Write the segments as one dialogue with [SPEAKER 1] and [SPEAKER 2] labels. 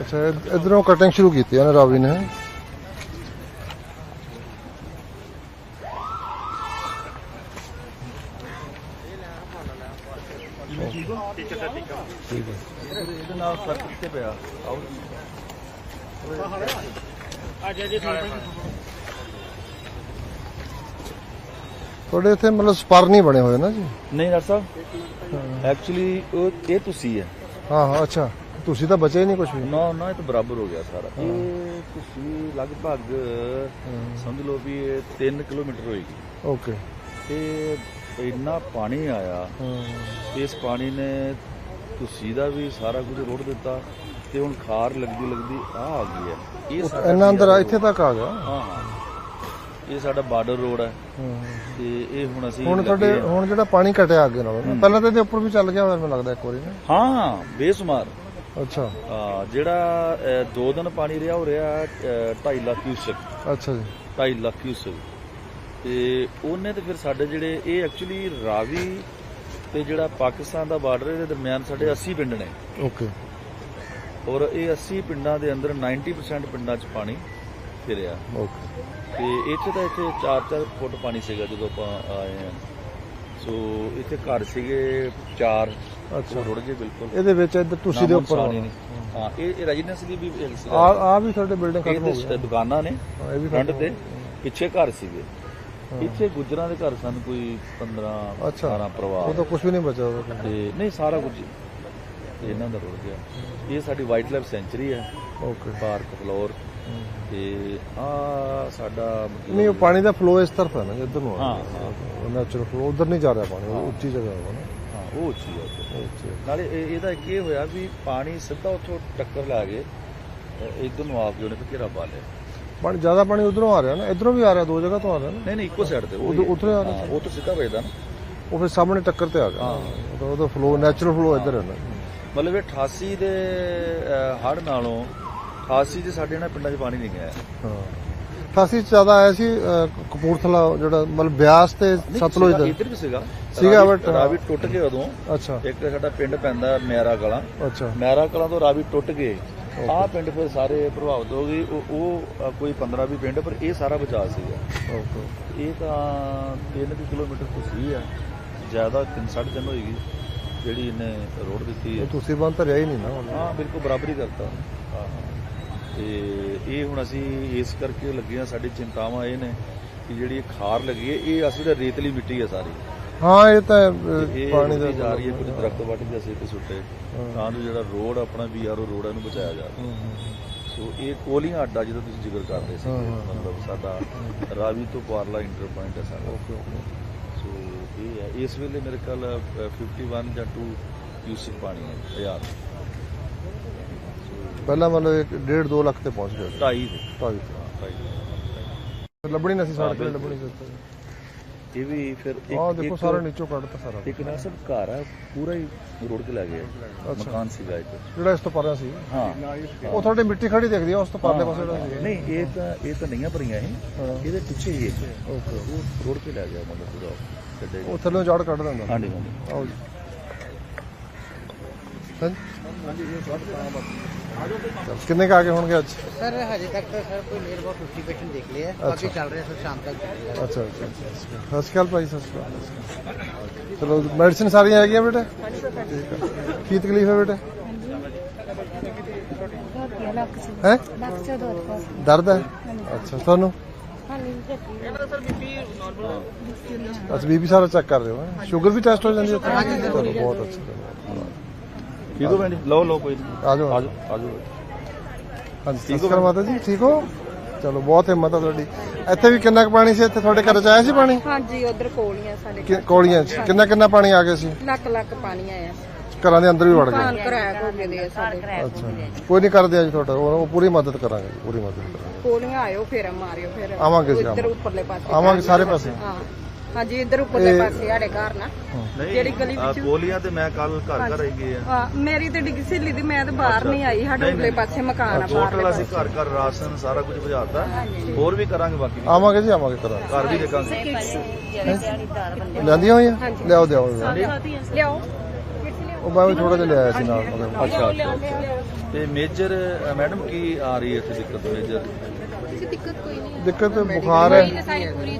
[SPEAKER 1] ਅੱਛਾ ਇਧ- ਇੱਧਰੋਂ ਕਟਿੰਗ ਸ਼ੁਰੂ ਕੀਤੀ ਹੈ ਨਾ ਰਾਵੀ ਨੇ। ਠੀਕ ਹੈ।
[SPEAKER 2] ਇਹਦੇ ਨਾਲ ਫ਼ਰਕ ਕਿੱਥੇ ਪਿਆ ਆਓ
[SPEAKER 1] ਤੁਹਾਡੇ ਇੱਥੇ ਮਤਲਬ ਸਪਰ ਨਹੀਂ ਬਣੇ ਹੋਏ ਨਾ ਜੀ?
[SPEAKER 2] ਨਹੀਂ ਡਾਕਟਰ ਸਾਹਿਬ ਐਕਚੁਅਲੀ ਇਹ ਤੁਸੀਂ ਹੈ।
[SPEAKER 1] ਹਾਂ ਹਾਂ ਅੱਛਾ। ਤੁਸੀਂ ਤਾਂ ਬਚੇ ਨਹੀਂ ਕੁਝ ਵੀ।
[SPEAKER 2] ਨਾ ਨਾ ਇਹ ਤਾਂ ਬਰਾਬਰ ਹੋ ਗਿਆ ਸਾਰਾ। ਇਹ ਤੁਸੀਂ ਲਗਭਗ ਸਮਝ ਲਓ ਵੀ ਇਹ 3 ਕਿਲੋਮੀਟਰ ਹੋਏਗੀ।
[SPEAKER 1] ਓਕੇ
[SPEAKER 2] ਤੇ ਇੰਨਾ ਪਾਣੀ ਆਇਆ ਇਸ ਪਾਣੀ ਨੇ ਤੁਸੀਂ ਦਾ ਵੀ ਸਾਰਾ ਕੁਝ ਰੋੜ ਦਿੱਤਾ ਤੇ ਹੁਣ ਖਾਰ ਲੱਗਦੀ ਲੱਗਦੀ ਆ ਆ ਗਈ ਹੈ। ਇਹ ਸਾਡਾ
[SPEAKER 1] ਇੰਨਾ ਅੰਦਰ ਇੱਥੇ ਤੱਕ ਆ ਗਿਆ।
[SPEAKER 2] ਹਾਂ ਇਹ ਸਾਡਾ ਬਾਰਡਰ ਰੋਡ ਹੈ। ਤੇ ਇਹ ਹੁਣ ਅਸੀਂ
[SPEAKER 1] ਹੁਣ ਤੁਹਾਡੇ। ਹੁਣ ਜਿਹੜਾ ਪਾਣੀ ਘਟਿਆ ਅੱਗੇ ਨਾਲੋਂ ਪਹਿਲਾਂ ਤਾਂ ਇਹਦੇ ਉੱਪਰ ਵੀ ਚੱਲ ਗਿਆ ਹੋਇਆ ਮੈਨੂੰ ਲੱਗਦਾ ਇੱਕ ਵਾਰੀ
[SPEAKER 2] ਹਾਂ ਬੇਸੁਮਾਰ।
[SPEAKER 1] ਅੱਛਾ।
[SPEAKER 2] ਆ, ਜਿਹੜਾ ਅ, ਦੋ ਦਿਨ ਪਾਣੀ ਰਿਹਾ ਹੋ ਰਿਹਾ 2.5 ਲੱਖ ਕਿਊਸਕ।
[SPEAKER 1] ਅੱਛਾ ਜੀ।
[SPEAKER 2] 2.5 ਲੱਖ ਕਿਊਸਕ। ਤੇ ਉਹਨੇ ਤੇ ਫਿਰ ਸਾਡੇ ਜਿਹੜੇ ਇਹ ਐਕਚੁਅਲੀ ਰਾਵੀ ਤੇ ਜਿਹੜਾ ਪਾਕਿਸਤਾਨ ਦਾ ਬਾਰਡਰ ਇਹਦੇ ਦਰਮਿਆਨ ਸਾਡੇ 80 ਪਿੰਡ ਨੇ।
[SPEAKER 1] ਓਕੇ।
[SPEAKER 2] ਔਰ ਇਹ 80 ਪਿੰਡਾਂ ਦੇ ਅੰਦਰ 90% ਪਿੰਡਾਂ 'ਚ ਪਾਣੀ ਫਿਰਿਆ।
[SPEAKER 1] ਓਕੇ।
[SPEAKER 2] ਤੇ ਇੱਥੇ ਤਾਂ ਇੱਥੇ 4-4 ਫੁੱਟ ਪਾਣੀ ਸੀਗਾ ਜਦੋਂ ਆਪਾਂ ਆਏ ਹਾਂ। ਸੋ ਇੱਥੇ ਘਰ ਸੀਗੇ ਚਾਰ।
[SPEAKER 1] ਅੱਛਾ।
[SPEAKER 2] ਰੁੜ ਗਏ ਬਿਲਕੁਲ।
[SPEAKER 1] ਇਹਦੇ ਵਿੱਚ ਇੱਧਰ ਤੁਸੀਂ ਦੇ ਉੱਪਰ।
[SPEAKER 2] ਹਾਂ ਇਹ ਇਹ ਰੈਜ਼ੀਡੈਂਸ ਦੀ ਵੀ
[SPEAKER 1] ਆ ਆ ਵੀ ਤੁਹਾਡੇ ਬਿਲਡਿੰਗ ਖਤਮ ਹੋ
[SPEAKER 2] ਇਹਦੇ
[SPEAKER 1] ਗਈ
[SPEAKER 2] ਦੁਕਾਨਾਂ ਨੇ
[SPEAKER 1] ਹਾਂ, ਇਹ ਵੀ
[SPEAKER 2] ਫਰੰਟ
[SPEAKER 1] ਖਤਮ
[SPEAKER 2] ਤੇ
[SPEAKER 1] ਹੋ।
[SPEAKER 2] ਪਿੱਛੇ ਘਰ ਸੀਗੇ। ਇੱਥੇ ਗੁੱਜਰਾਂ ਦੇ ਘਰ ਸਨ ਕੋਈ 15
[SPEAKER 1] ਅੱਛਾ।
[SPEAKER 2] 18
[SPEAKER 1] ਉਹ
[SPEAKER 2] ਪਰਿਵਾਰ
[SPEAKER 1] ਤਾਂ ਕੁਝ ਵੀ ਨਹੀਂ ਬਚਿਆ ਉਹਦਾ
[SPEAKER 2] ਤੇ ਨਹੀਂ ਸਾਰਾ ਕੁਝ ਇਹਨਾਂ ਦਾ ਰੁੜ ਗਿਆ। ਇਹ ਸਾਡੀ ਵਾਈਟ ਲਾਈਫ ਸੈਂਚੁਰੀ ਹੈ।
[SPEAKER 1] ਓਕੇ
[SPEAKER 2] ਪਾਰਕ ਫਲੋਰ ਤੇ ਆ ਸਾਡਾ ਮਤਲਬ
[SPEAKER 1] ਨਹੀਂ ਉਹ ਪਾਣੀ ਦਾ ਫਲੋ ਇਸ ਤਰਫ ਹੈ ਨਾ ਇੱਧਰ ਨੂੰ
[SPEAKER 2] ਹਾਂ,
[SPEAKER 1] ਹਾਂ। ਨੈਚੁਰਲ ਫਲੋ ਉਧਰ ਨਹੀਂ ਜਾ ਰਿਹਾ ਪਾਣੀ ਉਹ ਉੱਚੀ ਜਗ੍ਹਾ ਹੈ ਨਾ।
[SPEAKER 2] ਉਹ ਉੱਚੀ ਹੈ ਉੱਥੇ।
[SPEAKER 1] ਹੈ।
[SPEAKER 2] ਨਾਲੇ ਇਹ- ਇਹਦਾ ਇੱਕ ਇਹ ਹੋਇਆ ਵੀ ਪਾਣੀ ਸਿੱਧਾ ਉੱਥੋਂ ਟੱਕਰ ਲਾ ਕੇ ਇਧਰ ਨੂੰ ਆ ਕੇ ਉਹਨੇ ਫਿਰ ਘੇਰਾ ਪਾ ਲਿਆ।
[SPEAKER 1] ਪਾਣੀ ਜ਼ਿਆਦਾ ਪਾਣੀ ਉਧਰੋਂ ਆ ਰਿਹਾ ਨਾ? ਇਧਰੋਂ ਵੀ ਆ ਰਿਹਾ ਦੋ ਜਗ੍ਹਾ ਤੋਂ ਆ ਰਿਹਾ ਨਾ?
[SPEAKER 2] ਨਹੀਂ ਨਹੀਂ ਇੱਕੋ ਸਾਈਡ ਤੇ
[SPEAKER 1] ਉਧਰ- ਉੱਧਰ ਆ ਰਿਹਾ?
[SPEAKER 2] ਹਾਂ, ਉਹ ਤਾਂ ਸਿੱਧਾ ਵੱਜਦਾ ਨਾ।
[SPEAKER 1] ਉਹ ਫਿਰ ਸਾਹਮਣੇ ਟੱਕਰ ਤੇ ਆ ਗਿਆ ਉਹਦਾ ਉਹਦਾ ਫਲੋ ਨੈਚੁਰਲ ਫਲੋ ਇੱਧਰ ਹੈ ਨਾ।
[SPEAKER 2] ਮਤਲਬ ਇਹ 88 ਦੇ ਹੜ ਨਾਲੋਂ 88 ਦੇ ਸਾਡੇ ਇਹਨਾਂ ਪਿੰਡਾਂ 'ਚ ਪਾਣੀ ਨਹੀਂ ਗਿਆ।
[SPEAKER 1] ਹਾਂ। ਖਾਸੀ ਜ਼ਿਆਦਾ ਆਇਆ ਸੀ ਅਹ, ਕਪੂਰਥਲਾ ਜਿਹੜਾ ਮਤਲਬ ਬਿਆਸ ਤੇ ਸਤਲੁਜ ਦਾ।
[SPEAKER 2] ਇੱਧਰ ਵੀ ਸੀਗਾ।
[SPEAKER 1] ਸੀਗਾ, but-
[SPEAKER 2] ਰਾਵੀ ਟੁੱਟ ਗਏ ਉਦੋਂ।
[SPEAKER 1] ਅੱਛਾ।
[SPEAKER 2] ਇੱਕ ਸਾਡਾ ਪਿੰਡ ਪੈਂਦਾ ਮਿਆਰਾ ਕਲਾਂ।
[SPEAKER 1] ਅੱਛਾ।
[SPEAKER 2] ਮਿਆਰਾ ਕਲਾਂ ਤੋਂ ਰਾਵੀ ਟੁੱਟ ਗਏ। ਆਹ ਪਿੰਡ ਫਿਰ ਸਾਰੇ ਪ੍ਰਭਾਵਿਤ ਹੋ ਗਏ। ਉਹ ਉਹ ਅ, ਕੋਈ 15 20 ਪਿੰਡ ਪਰ ਇਹ ਸਾਰਾ ਬਚਾਅ ਸੀਗਾ।
[SPEAKER 1] ਓਕੇ
[SPEAKER 2] ਇਹ ਤਾਂ 3 ਕਿਲੋਮੀਟਰ ਤੁਸੀਂ ਆ। ਜ਼ਿਆਦਾ 3 3.5 ਹੋਏਗੀ। ਜਿਹੜੀ ਇਹਨੇ ਰੋਡ ਦਿੱਤੀ ਹੈ
[SPEAKER 1] ਤੁਸੀਂ ਬੰਦ ਧਰਿਆ ਹੀ ਨਹੀਂ ਨਾ ਹੁਣ।
[SPEAKER 2] ਹਾਂ ਬਿਲਕੁਲ ਬਰਾਬਰੀ ਕਰਤਾ। ਹਾਂ ਤੇ ਇਹ ਹੁਣ ਅਸੀਂ ਇਸ ਕਰਕੇ ਲੱਗੇ ਆ ਸਾਡੀ ਚਿੰਤਾਵਾਂ ਇਹ ਨੇ ਕਿ ਜਿਹੜੀ ਇਹ ਖਾਰ ਲੱਗੀ ਹੈ ਇਹ ਅਸਲ ਵਿੱਚ ਰੇਤਲੀ ਮਿੱਟੀ ਹੈ ਸਾਰੀ।
[SPEAKER 1] ਹਾਂ ਇਹ ਤਾਂ
[SPEAKER 2] ਇਹ
[SPEAKER 1] ਪਾਣੀ ਦਾ
[SPEAKER 2] ਜਾ ਰਹੀ ਹੈ ਕੁਝ ਦਰਖਤ ਵੱਢ ਕੇ ਅਸੀਂ ਤੇ ਸੁੱਟੇ। ਤਾਂ ਜੋ ਜਿਹੜਾ ਰੋਡ ਆਪਣਾ ਬੀਆਰਓ ਰੋਡ ਹੈ ਇਹਨੂੰ ਬਚਾਇਆ ਜਾਵੇ ਸੋ ਇਹ ਕੋਲੀਆਂ ਅੱਡਾ ਜਿਹਦਾ ਤੁਸੀਂ ਜ਼ਿਕਰ ਕਰਦੇ ਸੀ ਮਤਲਬ ਸਾਡਾ ਰਾਵੀ ਤੋਂ ਪਾਰਲਾ ਇੰਟਰ ਪੁਆਇੰਟ ਹੈ ਸਾਡਾ। ਸੋ ਇਹ ਹੈ। ਇਸ ਵੇਲੇ ਮੇਰੇ ਕੋਲ 51 ਜਾਂ 2 ਕਿਊਸਿਕ ਪਾਣੀ ਹੈ ਹਜ਼ਾਰ
[SPEAKER 1] ਪਹਿਲਾਂ ਮਤਲਬ ਇੱਕ 1.5 2 ਲੱਖ ਤੇ ਪਹੁੰਚ ਗਿਆ ਸੀ।
[SPEAKER 2] ਢਾਈ ਦੇ।
[SPEAKER 1] ਢਾਈ।
[SPEAKER 2] ਢਾਈ
[SPEAKER 1] ਲੱਭਣੀ ਨਹੀਂ ਸੀ ਸੜਕ ਤੇ। ਲੱਭਣੀ ਸੀ।
[SPEAKER 2] ਇਹ ਵੀ ਫਿਰ
[SPEAKER 1] ਆਹ
[SPEAKER 2] ਇੱਕ
[SPEAKER 1] ਦੇਖੋ
[SPEAKER 2] ਇੱਕ-
[SPEAKER 1] ਸਾਰਾ ਨੀਚੋਂ ਕੱਢਤਾ ਸਾਰਾ।
[SPEAKER 2] ਇੱਕ ਨਾ ਸਭ ਘਰ ਆ ਪੂਰਾ ਹੀ ਰੋਡ ਤੇ ਲੱਗ ਗਿਆ।
[SPEAKER 1] ਅੱਛਾ।
[SPEAKER 2] ਮਕਾਨ ਸੀਗਾ ਇੱਕ।
[SPEAKER 1] ਜਿਹੜਾ ਇਸ ਤੋਂ ਪਰਾਂ ਸੀ?
[SPEAKER 2] ਹਾਂ।
[SPEAKER 1] ਉਹ ਤੁਹਾਡੇ ਮਿੱਟੀ ਖੜੀ ਦਿਖਦੀ ਆ ਉਸ ਤੋਂ ਪਰਲੇ ਪਾਸੇ ਜਿਹੜਾ ਸੀ?
[SPEAKER 2] ਨਹੀਂ ਇਹ ਤਾਂ ਇਹ ਤਾਂ ਨਹੀਂ ਭਰੀਆਂ ਇਹ
[SPEAKER 1] ਹਾਂ।
[SPEAKER 2] ਇਹਦੇ ਪਿੱਛੇ ਹੀ ਇੱਕ।
[SPEAKER 1] ਓਕੇ।
[SPEAKER 2] ਉਹ ਰੋਡ ਤੇ ਲੈ ਗਿਆ ਮਤਲਬ ਪੂਰਾ। ਛੱਡੇ
[SPEAKER 1] ਉਹ ਥੱਲੇ ਜੜ ਕੱਢ ਦਿੰਦਾ।
[SPEAKER 2] ਹਾਂਜੀ ਹਾਂਜੀ।
[SPEAKER 1] ਆਓ ਜੀ। ਹਾਂਜੀ। कितने का आगे होंगे आज?
[SPEAKER 3] सर हजे तक तो सर कोई मेरे अबाउट फिफ्टी पेशेंट देख लिए अच्छा। अभी चल रहे हैं सर शाम तक
[SPEAKER 1] अच्छा अच्छा अच्छा श्रीकाल भाई सत अच्छा। चलो मेडिसिन सारी
[SPEAKER 4] आ गई बेटे? की
[SPEAKER 1] तकलीफ़ है बेटे? है?
[SPEAKER 4] दर्द है?
[SPEAKER 1] अच्छा थानू अच्छा बीपी सारा चेक कर रहे हो शुगर भी टेस्ट हो जाती है? हाँ बहुत अच्छा।
[SPEAKER 2] ਠੀਕ ਹੋ ਭੈਣ ਲਓ ਲਓ ਕੋਈ ਨਹੀਂ
[SPEAKER 1] ਆ ਜਾਓ
[SPEAKER 2] ਆਜੋ ਆਜੋ
[SPEAKER 1] ਹਾਂਜੀ ਸਤਿ ਸ਼੍ਰੀ ਅਕਾਲ ਮਾਤਾ ਜੀ ਠੀਕ ਹੋ? ਚਲੋ ਬਹੁਤ ਹਿੰਮਤ ਆ ਤੁਹਾਡੀ। ਇੱਥੇ ਵੀ ਕਿੰਨਾ ਕੁ ਪਾਣੀ ਸੀ? ਇੱਥੇ ਤੁਹਾਡੇ ਘਰ ਚ ਆਇਆ ਸੀ ਪਾਣੀ?
[SPEAKER 5] ਹਾਂਜੀ ਉਧਰ ਕੋਲੀਆਂ ਸਾਡੇ
[SPEAKER 1] ਕਿ- ਕੌਲੀਆਂ ਚ। ਕਿੰਨਾ ਕਿੰਨਾ ਪਾਣੀ ਆ ਗਿਆ ਸੀ?
[SPEAKER 5] ਲੱਕ ਲੱਕ ਪਾਣੀ ਆਇਆ।
[SPEAKER 1] ਘਰਾਂ ਦੇ ਅੰਦਰ ਵੀ ਵੜ ਗਿਆ।
[SPEAKER 5] ਕਾਨ ਕਰੈਕ ਹੋ ਗਏ ਦੇ ਆ ਸਾਡੇ
[SPEAKER 1] ਅੱਛਾ। ਕੋਈ ਨਹੀਂ ਕਰਦੇ ਅੱਜ ਤੁਹਾਡਾ। ਉਹ ਉਹ ਪੂਰੀ ਮਦਦ ਕਰਾਂਗੇ ਜੀ, ਪੂਰੀ ਮਦਦ ਕਰਾਂਗੇ।
[SPEAKER 5] ਕੋਲੀਆਂ ਆਇਓ ਫੇਰ ਮਾਰਿਓ ਫਿਰ
[SPEAKER 1] ਆਵਾਂਗੇ ਜੀ,
[SPEAKER 5] ਇੱਧਰ
[SPEAKER 1] ਆਵਾਂਗੇ।
[SPEAKER 5] ਉੱਪਰਲੇ ਪਾਸੇ
[SPEAKER 1] ਆਵਾਂਗੇ ਸਾਰੇ ਪਾਸੇ।
[SPEAKER 5] ਹਾਂ। ਹਾਂਜੀ ਇੱਧਰ ਉੱਪਰਲੇ ਪਾਸੇ ਸਾਡੇ ਘਰ ਨਾ। ਜਿਹੜੀ ਗਲੀ ਵਿੱਚ
[SPEAKER 2] ਗੋਲੀਆਂ ਤੇ ਮੈਂ ਕੱਲ ਘਰ ਘਰ ਆਈ ਗਏ ਆ।
[SPEAKER 5] ਹਾਂ, ਮੇਰੀ ਤੇ ਡਿੱਗੀ ਸਹੇਲੀ ਦੀ ਮੈਂ ਤਾਂ ਬਾਹਰ ਨਹੀਂ ਆਈ ਸਾਡੇ ਉੱਪਰਲੇ ਪਾਸੇ ਮਕਾਨ ਆ ਬਾਹਰਲੇ
[SPEAKER 2] ਟੋਟਲ ਅਸੀਂ ਘਰ ਘਰ ਰਾਸ਼ਨ ਸਾਰਾ ਕੁਝ ਭਜਾਤਾ। ਹੋਰ ਵੀ ਕਰਾਂਗੇ ਬਾਕੀ।
[SPEAKER 1] ਆਵਾਂਗੇ ਜੀ ਆਵਾਂਗੇ ਕਰਾਂਗੇ।
[SPEAKER 2] ਘਰ ਵੀ ਦੇਖਾਂਗੇ।
[SPEAKER 1] ਲੈਂਦੀਆਂ ਹੋਈਆਂ? ਲਿਆਓ ਦਿਓ
[SPEAKER 5] ਲਿਆਓ।
[SPEAKER 1] ਉਹ ਵੀ ਥੋੜਾ ਜਿਹਾ ਲਿਆਇਆ ਸੀ ਨਾਲ
[SPEAKER 2] ਅੱਛਾ। ਤੇ ਮੇਜਰ ਮੈਡਮ ਕੀ ਆ ਰਹੀ ਹੈ ਇੱਥੇ ਦਿੱਕਤ? ਮੇਜਰ।
[SPEAKER 1] ਦਿੱਕਤ ਬੁਖਾਰ ਹੈ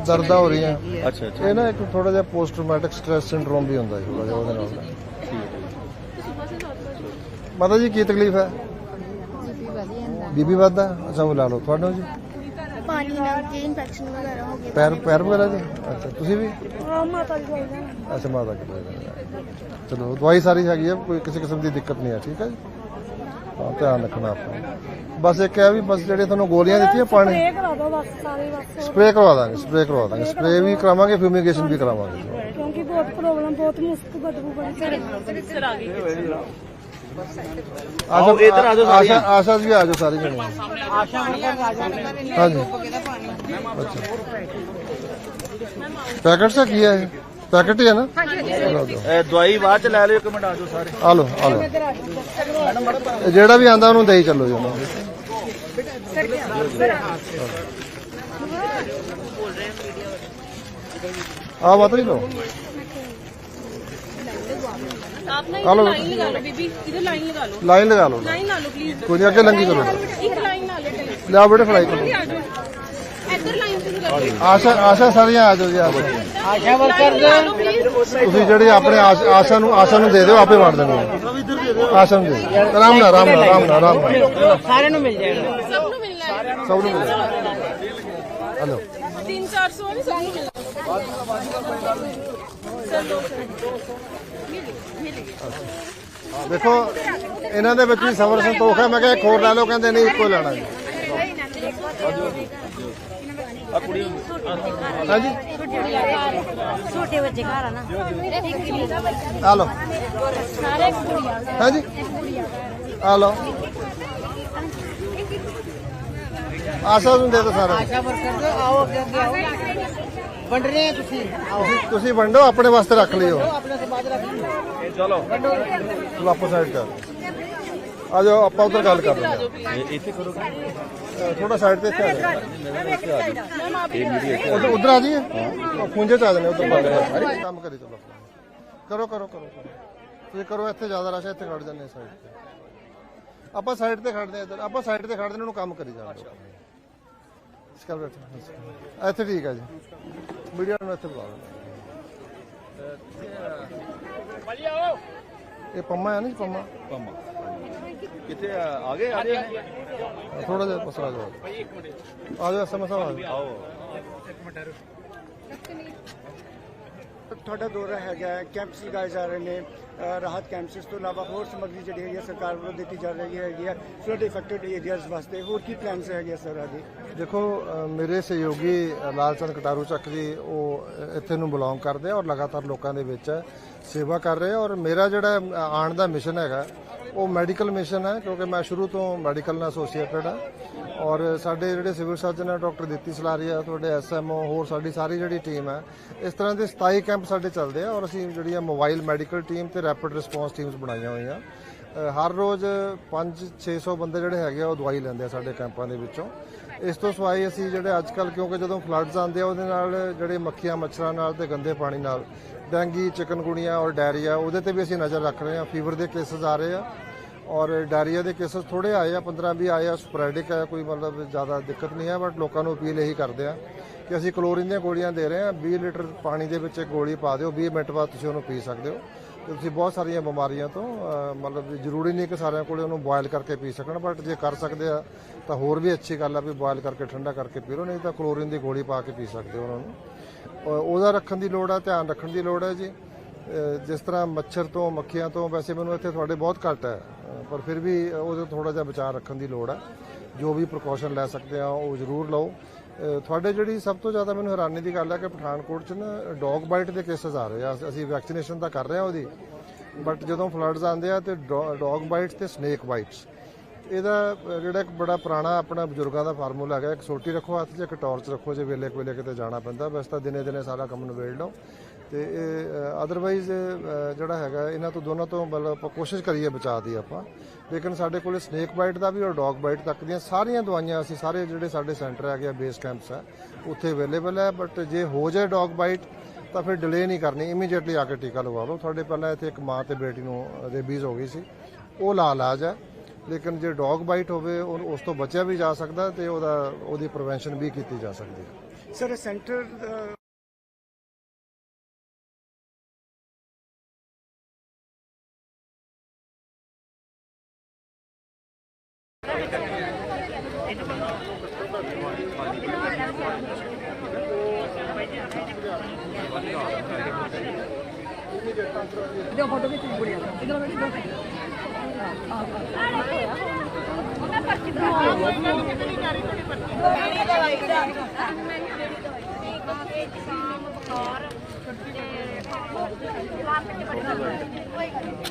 [SPEAKER 1] ਦਰਦਾਂ ਹੋ। ਰਹੀਆਂ
[SPEAKER 2] ਅੱਛਾ ਅੱਛਾ।
[SPEAKER 1] ਇਹ ਨਾ ਇੱਕ ਥੋੜਾ ਜਿਹਾ ਪੋਸਟ ਟਰਾਮੈਟਿਕ ਸਟ੍ਰੈਸ ਸਿੰਡਰੋਮ ਵੀ ਹੁੰਦਾ ਹੈ ਥੋੜਾ ਜਿਹਾ ਉਹਦੇ ਨਾਲ। ਮਾਤਾ ਜੀ ਕੀ ਤਕਲੀਫ ਹੈ? ਬੀਬੀ ਵੱਧਦਾ? ਅੱਛਾ ਉਹ ਲਾ ਲਓ। ਤੁਹਾਨੂੰ ਜੀ?
[SPEAKER 4] ਪਾਣੀ ਨਾਲ ਕਿ ਇਨਫੈਕਸ਼ਨ ਵਗੈਰਾ ਹੋ ਗਿਆ
[SPEAKER 1] ਪੈਰ ਪੈਰ ਵਗੈਰਾ ਜੀ? ਅੱਛਾ ਤੁਸੀਂ ਵੀ?
[SPEAKER 4] ਹਾਂ ਮਾਤਾ ਜੀ ਦਾ
[SPEAKER 1] ਅੱਛਾ ਮਾਤਾ ਕੀ ਚਲੋ ਦਵਾਈ ਸਾਰੀ ਹੈਗੀ ਹੈ ਕੋਈ ਕਿਸੇ ਕਿਸਮ ਦੀ ਦਿੱਕਤ ਨਹੀਂ ਹੈ ਠੀਕ ਹੈ ਜੀ? ਹਾਂ ਧਿਆਨ ਰੱਖਣਾ ਆਪਣਾ ਬਸ ਇੱਕ ਹੈ ਵੀ ਬਸ ਜਿਹੜੇ ਤੁਹਾਨੂੰ ਗੋਲੀਆਂ ਦਿੱਤੀਆਂ ਪਾਣੀ
[SPEAKER 4] ਇਹ ਕਰਾ ਦੋ ਬਸ ਸਾਰੇ ਬਸ
[SPEAKER 1] ਸਪਰੇਅ ਕਰਵਾ ਦਾਂਗੇ ਸਪਰੇਅ ਕਰਵਾ ਦਾਂਗੇ। ਸਪਰੇਅ ਵੀ ਕਰਾਵਾਂਗੇ ਫਿਊਮੀਗੇਸ਼ਨ ਵੀ ਕਰਾਵਾਂਗੇ।
[SPEAKER 4] ਕਿਉਂਕਿ ਬਹੁਤ ਪ੍ਰੋਬਲਮ ਬਹੁਤ ਮੁਸ਼ਕ ਬਦਬੂ ਬੜੀ ਸਰ ਆ ਗਈ
[SPEAKER 1] ਆਓ ਇਧਰ ਆ ਜਾਓ ਆਸ਼ਾ ਆਸ਼ਾ ਜੀ ਆ ਜਾਓ ਸਾਰੇ ਜਣੇ।
[SPEAKER 3] ਆਸ਼ਾ ਵਰਕਰ ਆ ਜਾਣਗੇ
[SPEAKER 1] ਹਾਂਜੀ। ਅੱਛਾ। ਪੈਕਟ ਸੇ ਕੀ ਹੈ ਇਹ? ਪੈਕਟ ਹੀ ਹੈ ਨਾ?
[SPEAKER 2] ਇਹ ਦਵਾਈ ਬਾਅਦ ਚ ਲੈ ਲਿਓ ਇੱਕ ਮਿੰਟ ਆ ਸਾਰੇ।
[SPEAKER 1] ਆ ਲਓ ਆ ਲਓ। ਜਿਹੜਾ ਵੀ ਆਂਦਾ ਉਹਨੂੰ ਦੇਈ ਚੱਲੋ ਜੀ ਉਹਨਾਂ। ਨੂੰ।
[SPEAKER 5] ਆਹ ਮਤ
[SPEAKER 1] ਆਪ ਨਾ
[SPEAKER 5] ਲਾਈਨ ਲਗਾ ਲਓ ਬੀਬੀ ਇਧਰ ਲਾਈਨ ਲਗਾ ਲਓ।
[SPEAKER 1] ਲਾਈਨ ਲਗਾ ਲਓ।
[SPEAKER 5] ਲਾਈਨ ਲਾ ਲਓ ਪਲੀਜ਼
[SPEAKER 1] ਕੋਈ ਅੱਗੇ ਲੰਗੀ ਕਰੋ
[SPEAKER 5] ਇੱਕ ਲਾਈਨ ਲਾ ਲਓ ਪਹਿਲੇ।
[SPEAKER 1] ਲਿਆ ਬੇਟੇ ਫੜਾਈ ਕਰੋ ਆਸ਼ਾ ਆਸ਼ਾ ਸਾਰੀਆਂ ਆ ਜਾਓ ਜੀ ਆ
[SPEAKER 3] ਆਸ਼ਾ ਵਰਕਰ
[SPEAKER 1] ਤੁਸੀਂ ਜਿਹੜੇ ਆਪਣੇ ਆਸ਼ਾ ਨੂੰ ਆਸ਼ਾ ਨੂੰ ਦੇ ਦਿਓ ਆਪੇ ਵੰਡ ਦੇਣਗੇ। ਆਸ਼ਾ ਨੂੰ ਆਰਾਮ ਨਾਲ ਆਰਾਮ ਨਾਲ ਆਰਾਮ ਨਾਲ
[SPEAKER 3] ਸਾਰਿਆਂ ਨੂੰ ਮਿਲ ਜਾਏਗਾ।
[SPEAKER 5] ਸਭ ਨੂੰ ਮਿਲਣਾ
[SPEAKER 1] ਸਭ ਨੂੰ ਮਿਲਣਾ ਹਲੋ।
[SPEAKER 5] 3
[SPEAKER 1] ਦੇਖੋ ਇਹਨਾਂ ਦੇ ਵਿੱਚ ਵੀ ਸਬਰ ਸੰਤੋਖ ਹੈ। ਮੈਂ ਕਿਹਾ ਇੱਕ ਹੋਰ ਲੈ ਲਓ ਕਹਿੰਦੇ ਨਹੀਂ ਇੱਕੋ ਲੈਣਾ ਜੀ।
[SPEAKER 2] ਆ ਕੁੜੀ
[SPEAKER 1] ਹਾਂਜੀ।
[SPEAKER 4] ਛੋਟੇ ਬੱਚੇ ਘਰ ਆ ਨਾ।
[SPEAKER 1] ਆ ਲਓ।
[SPEAKER 4] ਸਾਰੇ ਕੁੜੀਆਂ
[SPEAKER 1] ਹਾਂਜੀ। ਆ ਲਓ। ਆਸ਼ਾ ਨੂੰ ਦੇ ਦਿਓ ਸਾਰਾ।
[SPEAKER 3] ਆਸ਼ਾ ਵਰਕਰ ਦੇ ਆਓ ਅੱਗੇ ਅੱਗੇ ਆਓ। ਵੰਡ ਰਹੇ ਤੁਸੀਂ? ਆਓ।
[SPEAKER 1] ਤੁਸੀਂ- ਤੁਸੀਂ ਵੰਡੋ ਆਪਣੇ ਵਾਸਤੇ ਰੱਖ ਲਿਓ।
[SPEAKER 3] ਆਪਣੇ ਸੇ ਬਾਅਦ ਰੱਖ ਲਓ
[SPEAKER 2] ਚਲੋ।
[SPEAKER 1] ਚਲੋ ਆਪੋ ਸਾਈਡ ਕਰ। ਆ ਜਾਓ ਆਪਾਂ ਉਧਰ ਗੱਲ ਕਰ ਲੈਂਦੇ
[SPEAKER 2] ਇੱਥੇ ਕਰੋਗੇ
[SPEAKER 1] ਹਾਂ ਥੋੜਾ ਸਾਈਡ ਤੇ ਇੱਥੇ ਉਧਰ ਉਧਰ ਆ ਜਾਈਏ? ਖੁੰਝੇ ਚ ਆ ਜਾਣੇ ਉਧਰ ਕੰਮ ਕਰੀ ਚਲੋ। ਕਰੋ ਕਰੋ ਕਰੋ। ਤੁਸੀਂ ਕਰੋ ਇੱਥੇ ਜ਼ਿਆਦਾ ਰਸ਼ ਇੱਥੇ ਖੜ ਜਾਂਦੇ ਸਾਈਡ ਤੇ। ਆਪਾਂ ਸਾਈਡ ਤੇ ਖੜਦੇ ਇੱਧਰ। ਆਪਾਂ ਸਾਈਡ ਤੇ ਖੜਦੇ ਨੇ ਉਹਨੂੰ ਕੰਮ ਕਰੀ ਜਾਂਦੇ ਇਸ ਕਰ ਬੈਠੋ ਇੱਥੇ ਠੀਕ ਹੈ ਜੀ। ਮੀਡੀਆ ਨੂੰ ਇੱਥੇ ਬੁਲਾ ਲਓ ਇਹ ਪੰਮਾ ਹੈ ਨਾ ਜੀ ਪੰਮਾ।
[SPEAKER 2] ਕੰਮ ਕਿੱਥੇ ਆ? ਆ ਗਏ? ਆ ਗਏ?
[SPEAKER 1] ਥੋੜਾ ਜਿਹਾ ਪਸਰਾ ਜਾਓ। ਆ ਜਾਓ ਆ ਜਾਓ।
[SPEAKER 2] ਆਓ।
[SPEAKER 6] ਤੁਹਾਡਾ ਦੌਰਾ ਹੈਗਾ ਹੈ, ਕੈਂਪਸ ਲਗਾਏ ਜਾ ਰਹੇ ਨੇ। ਰਾਹਤ ਕੈਂਪਸ ਤੋਂ ਇਲਾਵਾ ਹੋਰ ਸਮੱਗਰੀ ਜਿਹੜੀ ਹੈ ਸਰਕਾਰ ਵੱਲੋਂ ਦਿੱਤੀ ਜਾ ਰਹੀ ਹੈਗੀ ਹੈ ਫਲੱਡ ਇਫੈਕਟਡ ਏਰੀਆਜ਼ ਵਾਸਤੇ ਹੋਰ ਕੀ ਪਲਾਨਸ ਹੈਗੇ ਆ ਸਰ ਆਗੇ
[SPEAKER 1] ਦੇਖੋ ਮੇਰੇ ਸਹਿਯੋਗੀ ਲਾਲ ਚੰਦ ਕਟਾਰੂ ਚੱਕ ਜੀ ਉਹ ਇੱਥੇ ਨੂੰ ਬਿਲੋਂਗ ਕਰਦੇ ਆ ਔਰ ਲਗਾਤਾਰ ਲੋਕਾਂ ਦੇ ਵਿੱਚ ਸੇਵਾ ਕਰ ਰਹੇ ਆ ਔਰ ਮੇਰਾ ਜਿਹੜਾ ਅ, ਆਉਣ ਦਾ ਮਿਸ਼ਨ ਹੈਗਾ ਉਹ ਮੈਡੀਕਲ ਮਿਸ਼ਨ ਹੈ, ਕਿਉਂਕਿ ਮੈਂ ਸ਼ੁਰੂ ਤੋਂ ਮੈਡੀਕਲ ਨਾਲ ਐਸੋਸੀਏਟਡ ਹਾਂ। ਔਰ ਸਾਡੇ ਜਿਹੜੇ ਸਿਵਲ ਸਰਜਨ ਹੈ ਡਾਕਟਰ ਦਿੱਤੀ ਸਲਾਰੀਆ, ਤੁਹਾਡੇ ਐਸਐਮਓ ਹੋਰ ਸਾਡੀ ਸਾਰੀ ਜਿਹੜੀ ਟੀਮ ਹੈ, ਇਸ ਤਰ੍ਹਾਂ ਦੇ 27 ਕੈਂਪ ਸਾਡੇ ਚੱਲਦੇ ਆ। ਔਰ ਅਸੀਂ ਜਿਹੜੀਆਂ ਮੋਬਾਈਲ ਮੈਡੀਕਲ ਟੀਮ ਤੇ ਰੈਪਿਡ ਰਿਸਪੌਂਸ ਟੀਮਸ ਬਣਾਈਆਂ ਹੋਈਆਂ। ਹਰ ਰੋਜ਼ 5-600 ਬੰਦੇ ਜਿਹੜੇ ਹੈਗੇ ਆ, ਉਹ ਦਵਾਈ ਲੈਂਦੇ ਆ ਸਾਡੇ ਕੈਂਪਾਂ ਦੇ ਵਿੱਚੋਂ। ਇਸ ਤੋਂ ਸਿਵਾਏ ਅਸੀਂ ਜਿਹੜੇ ਅੱਜ ਕੱਲ ਕਿਉਂਕਿ ਜਦੋਂ ਫਲੱਡਸ ਆਉਂਦੇ ਆ, ਉਹਦੇ ਨਾਲ ਜਿਹੜੇ ਮੱਖੀਆਂ, ਮੱਛਰਾਂ ਨਾਲ ਤੇ ਗੰਦੇ ਪਾਣੀ ਨਾਲ, ਡੈਂਗੀ, ਚਿਕਨਗੁਣੀਆ ਔਰ ਡਾਇਰੀਆ, ਉਹਦੇ ਤੇ ਵੀ ਅਸੀਂ ਨਜ਼ਰ ਰੱਖ ਰਹੇ ਹਾਂ। ਫੀਵਰ ਦੇ ਕੇਸਸ ਆ ਰਹੇ ਆ। ਔਰ ਡਾਇਰੀਆ ਦੇ ਕੇਸਸ ਥੋੜੇ ਆਏ ਆ 15 ਵੀ ਆਏ ਆ ਸਪੋਰੈਡਿਕ ਹੈ ਕੋਈ ਮਤਲਬ ਜ਼ਿਆਦਾ ਦਿੱਕਤ ਨਹੀਂ ਹੈ ਬਟ ਲੋਕਾਂ ਨੂੰ ਅਪੀਲ ਇਹੀ ਕਰਦੇ ਆ ਕਿ ਅਸੀਂ ਕਲੋਰੀਨ ਦੀਆਂ ਗੋਲੀਆਂ ਦੇ ਰਹੇ ਹਾਂ 20 ਲੀਟਰ ਪਾਣੀ ਦੇ ਵਿੱਚ ਇੱਕ ਗੋਲੀ ਪਾ ਦਿਓ 20 ਮਿੰਟ ਬਾਅਦ ਤੁਸੀਂ ਉਹਨੂੰ ਪੀ ਸਕਦੇ ਹੋ। ਤੇ ਤੁਸੀਂ ਬਹੁਤ ਸਾਰੀਆਂ ਬਿਮਾਰੀਆਂ ਤੋਂ ਮਤਲਬ ਜ਼ਰੂਰੀ ਨਹੀਂ ਕਿ ਸਾਰਿਆਂ ਕੋਲੇ ਉਹਨੂੰ ਬੋਇਲ ਕਰਕੇ ਪੀ ਸਕਣ ਬਟ ਜੇ ਕਰ ਸਕਦੇ ਆ ਤਾਂ ਹੋਰ ਵੀ ਅੱਛੀ ਗੱਲ ਆ ਵੀ ਬੋਇਲ ਕਰਕੇ, ਠੰਡਾ ਕਰਕੇ ਪੀ ਲਓ, ਨਹੀਂ ਤਾਂ ਕਲੋਰੀਨ ਦੀ ਗੋਲੀ ਪਾ ਕੇ ਪੀ ਸਕਦੇ ਹੋ ਉਹਨਾਂ ਨੂੰ। ਉਹਦਾ ਰੱਖਣ ਦੀ ਲੋੜ ਆ, ਧਿਆਨ ਰੱਖਣ ਦੀ ਲੋੜ ਹੈ ਜੀ। ਜਿਸ ਤਰ੍ਹਾਂ ਮੱਛਰ ਤੋਂ, ਮੱਖੀਆਂ ਤੋਂ ਵੈਸੇ ਮੈਨੂੰ ਇੱਥੇ ਤੁਹਾਡੇ ਬਹੁਤ ਘੱਟ ਹੈ ਪਰ ਫਿਰ ਵੀ ਉਹਦੇ ਥੋੜਾ ਜਿਹਾ ਬਚਾਅ ਰੱਖਣ ਦੀ ਲੋੜ ਹੈ। ਜੋ ਵੀ ਪ੍ਰੀਕਾਸ਼ਨ ਲੈ ਸਕਦੇ ਆ, ਉਹ ਜ਼ਰੂਰ ਲਓ। ਤੁਹਾਡੇ ਜਿਹੜੀ ਸਭ ਤੋਂ ਜ਼ਿਆਦਾ ਮੈਨੂੰ ਹੈਰਾਨੀ ਦੀ ਗੱਲ ਹੈ ਕਿ ਪਠਾਨਕੋਟ 'ਚ ਨਾ ਡੌਗ ਬਾਈਟ ਦੇ ਕੇਸਸ ਆ ਰਹੇ ਆ। ਅਸੀਂ ਵੈਕਸੀਨੇਸ਼ਨ ਤਾਂ ਕਰ ਰਹੇ ਆ ਉਹਦੀ ਬਟ ਜਦੋਂ ਫਲੱਡਸ ਆਉਂਦੇ ਆ ਤੇ ਡੌਗ ਬਾਈਟਸ ਤੇ ਸਨੇਕ ਬਾਈਟਸ ਇਹਦਾ ਜਿਹੜਾ ਇੱਕ ਬੜਾ ਪੁਰਾਣਾ ਆਪਣਾ ਬਜ਼ੁਰਗਾਂ ਦਾ ਫਾਰਮੂਲਾ ਹੈਗਾ, ਇੱਕ ਸੋਟੀ ਰੱਖੋ ਹੱਥ 'ਚ, ਇੱਕ ਟਾਰਚ ਰੱਖੋ ਜੇ ਵੇਲੇ ਕੋਲੇ ਕਿਤੇ ਜਾਣਾ ਪੈਂਦਾ ਵੈਸੇ ਤਾਂ ਦਿਨੇ ਦਿਨੇ ਸਾਰਾ ਕੰਮ ਨਿਬੇੜ ਲਓ। ਤੇ ਇਹ ਅਦਰਵਾਈਜ਼ ਜਿਹੜਾ ਹੈਗਾ, ਇਹਨਾਂ ਤੋਂ ਦੋਨਾਂ ਤੋਂ ਮਤਲਬ ਆਪਾਂ ਕੋਸ਼ਿਸ਼ ਕਰੀਏ ਬਚਾ ਦੀ ਆਪਾਂ। ਲੇਕਿਨ ਸਾਡੇ ਕੋਲੇ ਸਨੇਕ ਬਾਈਟ ਦਾ ਵੀ ਔਰ ਡੌਗ ਬਾਈਟ ਤੱਕ ਦੀਆਂ ਸਾਰੀਆਂ ਦਵਾਈਆਂ ਅਸੀਂ ਸਾਰੇ ਜਿਹੜੇ ਸਾਡੇ ਸੈਂਟਰ ਹੈਗੇ ਆ ਬੇਸ ਕੈਂਪਸ ਆ, ਉੱਥੇ ਅਵੇਲੇਬਲ ਹੈ ਬਟ ਜੇ ਹੋ ਜਾਏ ਡੌਗ ਬਾਈਟ ਤਾਂ ਫਿਰ ਡਿਲੇ ਨਹੀਂ ਕਰਨੀ। ਇਮੀਡੀਏਟਲੀ ਆ ਕੇ ਟੀਕਾ ਲਵਾ ਲਓ। ਤੁਹਾਡੇ ਪਹਿਲਾਂ ਇੱਥੇ ਇੱਕ ਮਾਂ ਤੇ ਬੇਟੀ ਨੂੰ ਰੇਬੀਜ਼ ਹੋ ਗਈ ਸੀ। ਉਹ ਲਾ ਇਲਾਜ ਹੈ ਲੇਕਿਨ ਜੇ ਡੌਗ ਬਾਈਟ ਹੋਵੇ, ਉਹ- ਉਸ ਤੋਂ ਬਚਿਆ ਵੀ ਜਾ ਸਕਦਾ ਤੇ ਉਹਦਾ, ਉਹਦੀ ਪ੍ਰੀਵੈਂਸ਼ਨ ਵੀ ਕੀਤੀ ਜਾ ਸਕਦੀ ਹੈ।
[SPEAKER 6] ਸਰ ਸੈਂਟਰ ਇਹਦਾ ਫੋਟੋ ਵੀ ਚੀਜ਼ ਬੜੀਆ ਇਧਰ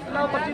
[SPEAKER 6] ਮੈਂ ਪਰਚੀ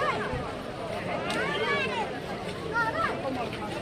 [SPEAKER 7] Thank you.